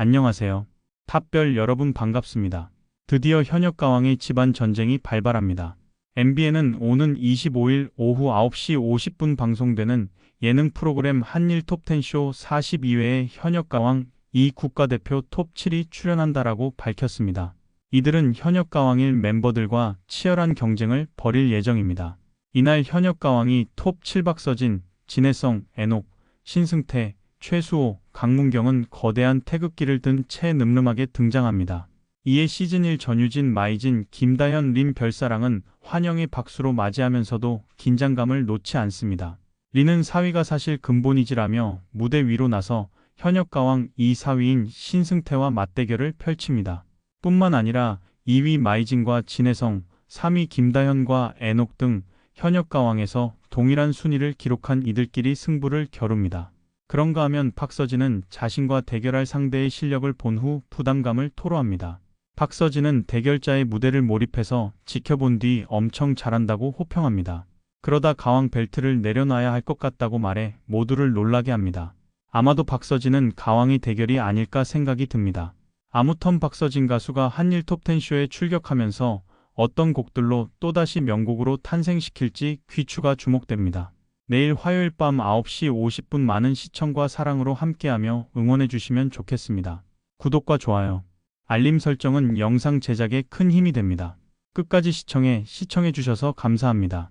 안녕하세요. 탑별 여러분 반갑습니다. 드디어 현역 가왕의 집안 전쟁이 발발합니다. MBN은 오는 25일 오후 9시 50분 방송되는 예능 프로그램 한일 톱10쇼 42회에 현역 가왕 이 국가대표 톱 7이 출연한다라고 밝혔습니다. 이들은 현역 가왕일 멤버들과 치열한 경쟁을 벌일 예정입니다. 이날 현역 가왕이 톱 7 박서진, 진혜성, 애녹, 신승태, 최수호, 강문경은 거대한 태극기를 든 채 늠름하게 등장합니다. 이에 시즌1 전유진, 마이진, 김다현, 린 별사랑은 환영의 박수로 맞이하면서도 긴장감을 놓지 않습니다. 린은 사위가 사실 근본이지라며 무대 위로 나서 현역 가왕 2사위인 신승태와 맞대결을 펼칩니다. 뿐만 아니라 2위 마이진과 진혜성, 3위 김다현과 애녹 등 현역 가왕에서 동일한 순위를 기록한 이들끼리 승부를 겨룹니다. 그런가 하면 박서진은 자신과 대결할 상대의 실력을 본 후 부담감을 토로합니다. 박서진은 대결자의 무대를 몰입해서 지켜본 뒤 엄청 잘한다고 호평합니다. 그러다 가왕 벨트를 내려놔야 할 것 같다고 말해 모두를 놀라게 합니다. 아마도 박서진은 가왕의 대결이 아닐까 생각이 듭니다. 아무튼 박서진 가수가 한일 톱10쇼에 출격하면서 어떤 곡들로 또다시 명곡으로 탄생시킬지 귀추가 주목됩니다. 내일 화요일 밤 9시 50분 많은 시청과 사랑으로 함께하며 응원해 주시면 좋겠습니다. 구독과 좋아요, 알림 설정은 영상 제작에 큰 힘이 됩니다. 끝까지 시청해 시청해 주셔서 감사합니다.